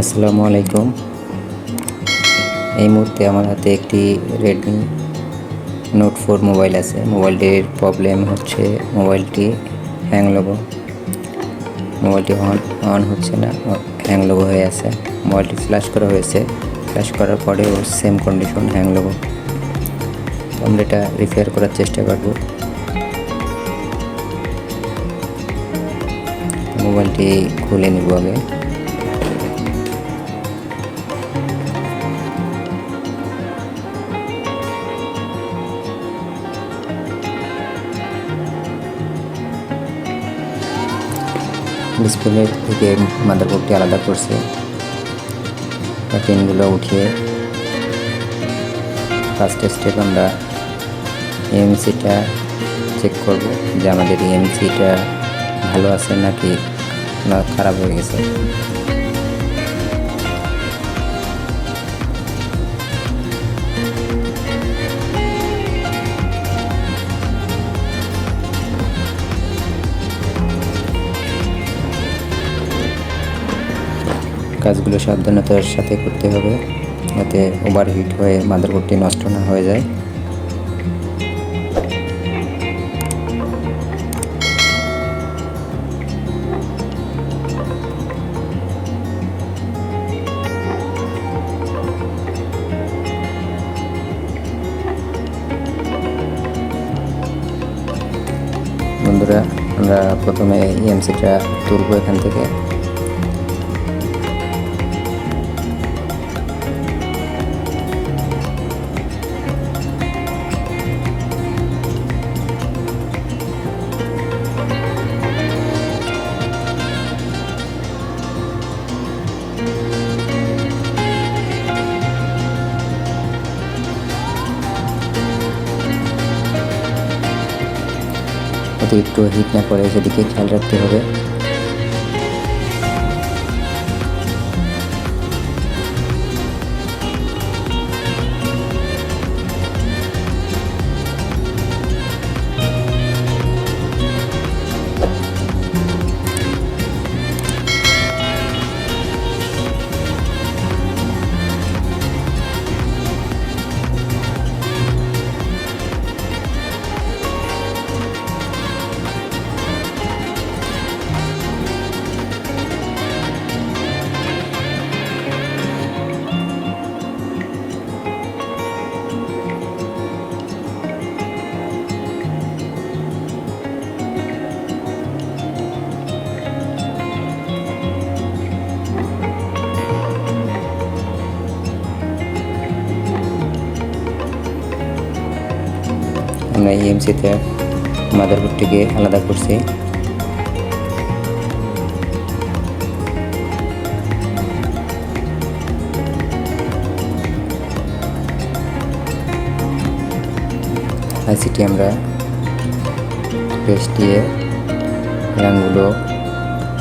আসসালামু আলাইকুম। এই মুহূর্তে আমার হাতে একটি রেডমি নোট ফোর মোবাইল আছে। মোবাইলটির প্রবলেম হচ্ছে মোবাইলটি হ্যাং লোগো মোবাইলটি অন অন হচ্ছে না হ্যাং লোগো হয়ে আছে। মোবাইলটি ফ্ল্যাশ করা হয়েছে। ফ্ল্যাশ করার পরেও সেম কন্ডিশন হ্যাং লোগো আমরা এটা রিপেয়ার করার চেষ্টা করব। মোবাইলটি খুলে নিব আগে। ডিসপ্লে থেকে মাদারবোর্ডটি আলাদা করছে। পিনগুলো উঠিয়ে ফার্স্ট স্টেপ আমরা এমসিটা চেক করব যে আমাদের এমসিটা ভালো আছে নাকি খারাপ হয়ে গেছে। কাজগুলো সাবধানতার সাথে করতে হবে, যাতে ওভারহিট হয়ে মাদারবোর্ডটি নষ্ট না হয়ে যায়। বন্ধুরা, আমরা প্রথমে ইএমসিটা তুলবো এখান থেকে। একটু হিট না করে সেদিকে খেয়াল রাখতে হবে। ইএমসিতে মাদারবোর্ডটিকে আলাদা করছি। আইসিটি আমরা পেস্ট দিয়ে রঙগুলো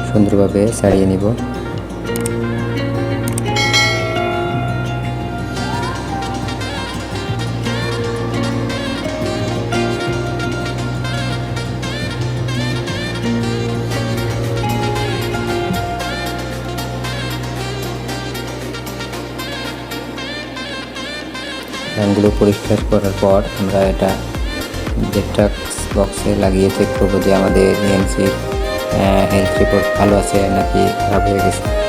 সুন্দরভাবে সারিয়ে নিব। রঙগুলো পরিষ্কার করার পর আমরা এটা ডেটাক্স বক্সে লাগিয়ে চেক করব যে আমাদের এনসির হেলথ রিপোর্ট ভালো আছে নাকি খারাপ হয়ে গেছে।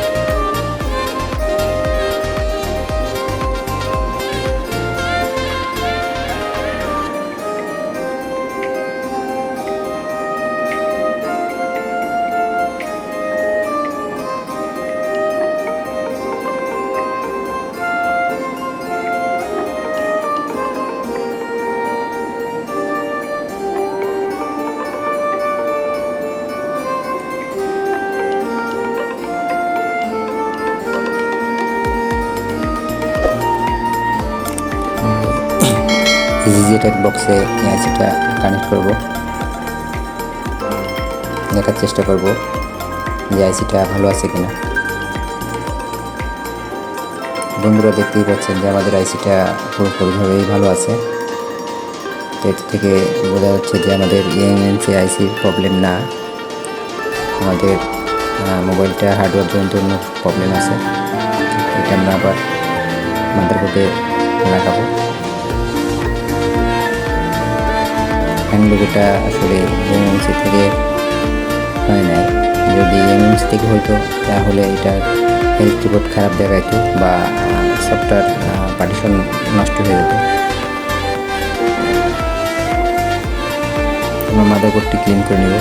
ইজিজেটেক বক্সে এআইসিটা কানেক্ট করব। দেখার চেষ্টা করব যে আইসিটা ভালো আছে কিনা। বন্ধুরা দেখতেই পাচ্ছেন যে আমাদের আইসিটা পুরোপুরিভাবেই ভালো আছে। তো এর থেকে বোঝা যাচ্ছে যে আমাদের ইএমএনসি আইসির প্রবলেম না। আমাদের মোবাইলটা হার্ডওয়্যার জন্য প্রবলেম আছে। এটা আমরা আবার মাদারবোর্ডে লাগাবো। হ্যাং লোগোটা আসলে এমএমসি থেকে হয় নাই। যদি এমএমসি থেকে হইতো, তাহলে এটার হেলথ রিপোর্ট খারাপ দেখাইতো বা সফটওয়্যার পার্টিশন নষ্ট হয়ে যেত। আমরা মাদারবোর্ডটি ক্লিন করে নেব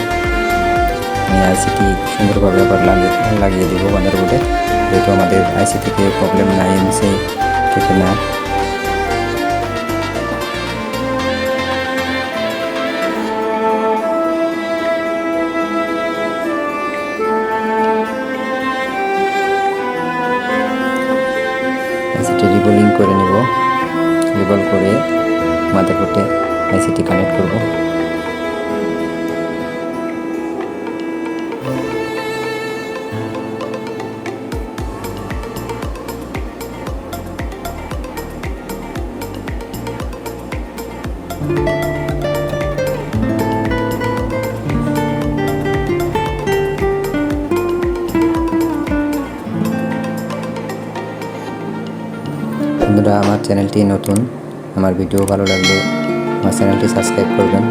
আমি আইসিটি সুন্দরভাবে আবার লাগিয়ে লাগিয়ে দেবো মাদারবোর্ডে যেহেতু আমাদের আইসি থেকে প্রবলেম নাই, এমসি থেকে না। মাদারবোর্ডে আইসিটি কানেক্ট করব। বন্ধুরা আমার চ্যানেলটি নতুন। আমার ভিডিও ভালো লাগলে আমার চ্যানেলটি সাবস্ক্রাইব করবেন।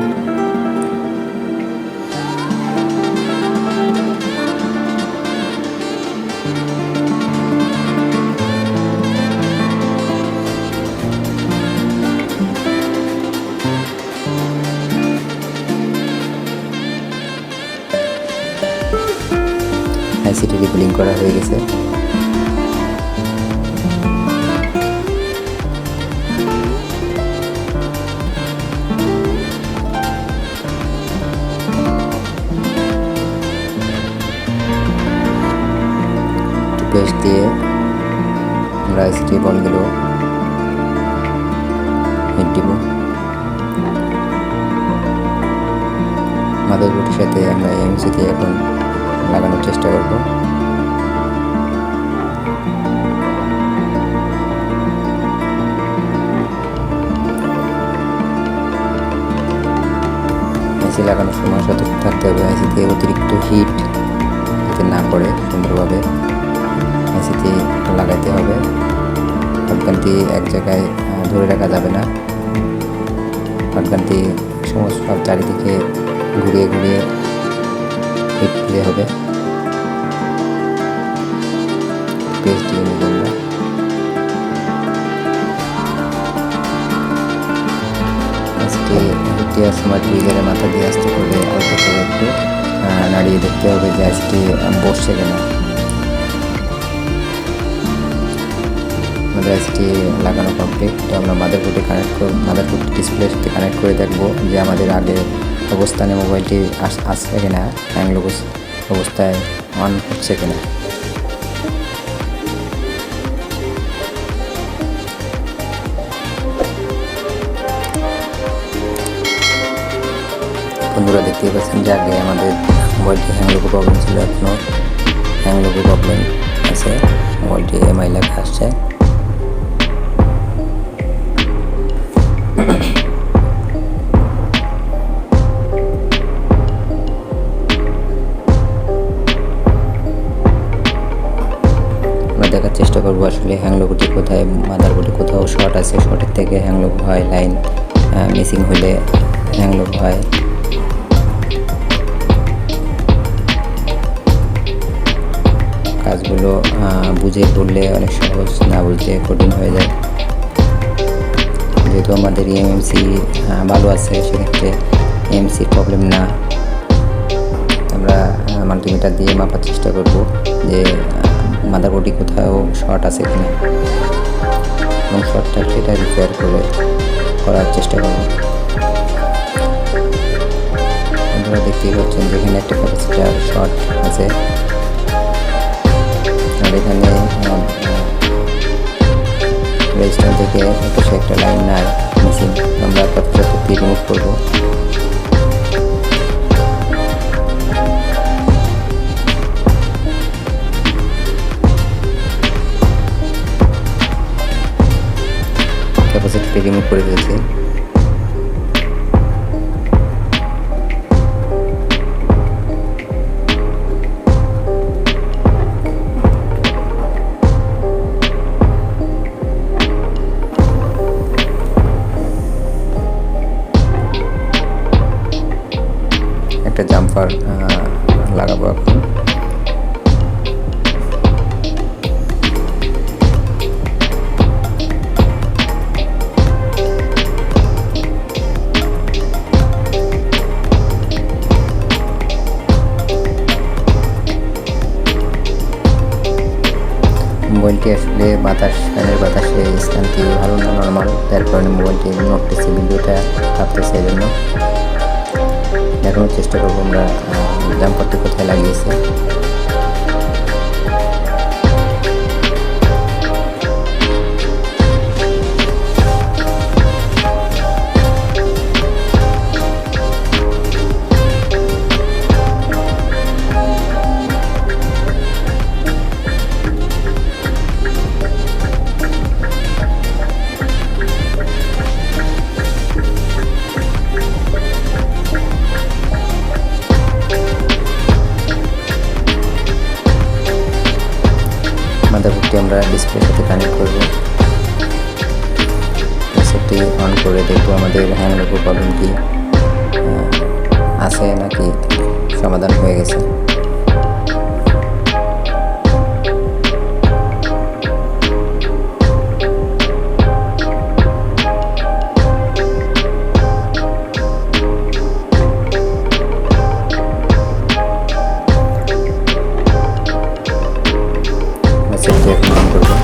আইসিটি রিপোলিং করা হয়ে গেছে। আইসিটি বলগুলো হিট দিব মাদারবোর্ডের সাথে আমরা এমসি দিয়ে এখন লাগানোর চেষ্টা করব। আইসি লাগানোর সময় সতর্ক থাকতে হবে। আইসিতে অতিরিক্ত হিট যাতে না পড়ে সুন্দরভাবে। আইসিতে লাগাইতে হবে। হটগানটি এক জায়গায় ধরে রাখা যাবে না। হটগানটি সমস্ত সব চারিদিকে ঘুরিয়ে ঘুরিয়ে হিট দিতে হবে। সময় মাথা দিয়ে আসতে করে অল্প করে একটু নাড়িয়ে দেখতে হবে যে আজকে বসছে কিনা। আমাদের লাগানো কমপ্লিট তো আমরা মাদারবোর্ডে কানেক্ট করে মাদারবোর্ড ডিসপ্লের সাথে কানেক্ট করে দেখব যে আমাদের আগে অবস্থানে মোবাইলটি আস আসছে কিনা হ্যাং অবস্থায় অন হচ্ছে কিনা। বন্ধুরা দেখতে পাচ্ছেন যে আগে আমাদের মোবাইলটি হ্যাং লোগো প্রবলেম ছিল এখনও হ্যাং লোগো প্রবলেম আছে মোবাইলটি এমআই লেখা আসছে। আসলে হ্যাং লোগোটি কোথায়, মাদারবোর্ডে কোথাও শর্ট আছে, শর্টের থেকে হ্যাং লোগো হয়, লাইন মিসিং হলে হ্যাং লোগো হয়। কাজগুলো বুঝে করলে অনেক সহজ, না বুঝলে কঠিন হয়ে যায়। যেহেতু আমাদের ইএমএমসি ভালো আছে, সেক্ষেত্রে এমসির প্রবলেম না। আমরা মাল্টিমিটার দিয়ে মাপার চেষ্টা করব যে মাদারবোর্ডে কোথাও শর্ট আছে কিনা এবং শর্টটা সেটা রিপেয়ার করে করার চেষ্টা করব। আপনারা দেখতেই পাচ্ছেন যেখানে একটা ক্যাপাসিটার শর্ট আছে। আর এখানে রেজিস্টার থেকে একটা লাইন নাই মিসিং আমরা ক্যাপাসিটারটি রিমুভ করব। মোবাইলটি আসলে বাতাস ফ্যানের বাতাসে স্থানটি ভালো না নর্মাল, তার কারণে মোবাইলটি নড়তেছে ভিডিওটা কাঁপতেছে এই জন্য দেখানোর চেষ্টা করব আমরা জাম্পারটি কোথায় লাগিয়েছে। সেটটি অন করে দেখব আমাদের হ্যাং লোগো প্রবলেমটি আছে নাকি সমাধান হয়ে গেছে। সেটটি এখন অন করব।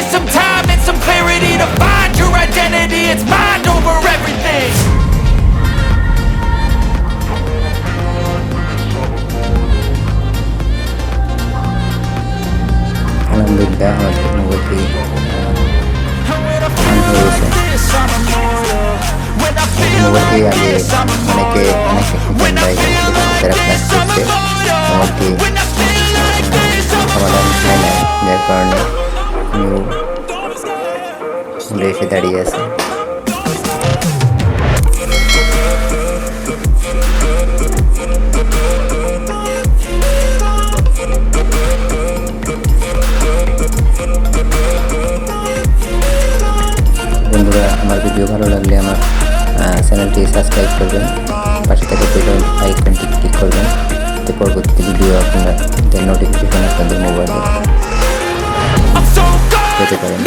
it takes is some time and some clarity To find your identity, it's mind over everything আলহামদুলিল্লাহ আমাদের মোবাইলটি And when I on feel হয়ে like গেছে this, I'm immortal When I feel মোবাইলটি like আগে this, I'm অনেকে immortal অনেক When I feel like তারা this, ক্লাস I'm করছে মোবাইলটি immortal When I feel like this, I'm সমাধান হয় না যার কারণে ঘুরে এসে দাঁড়িয়ে আছে। বন্ধুরা, আমার ভিডিও ভালো লাগলে আমার চ্যানেলটি সাবস্ক্রাইব করবেন, পাশে থেকে বেল আইকনটি ক্লিক করবেন। এতে পরবর্তী ভিডিও আপনারা নোটিফিকেশন আপনাদের মোবাইলে পেতে পারেন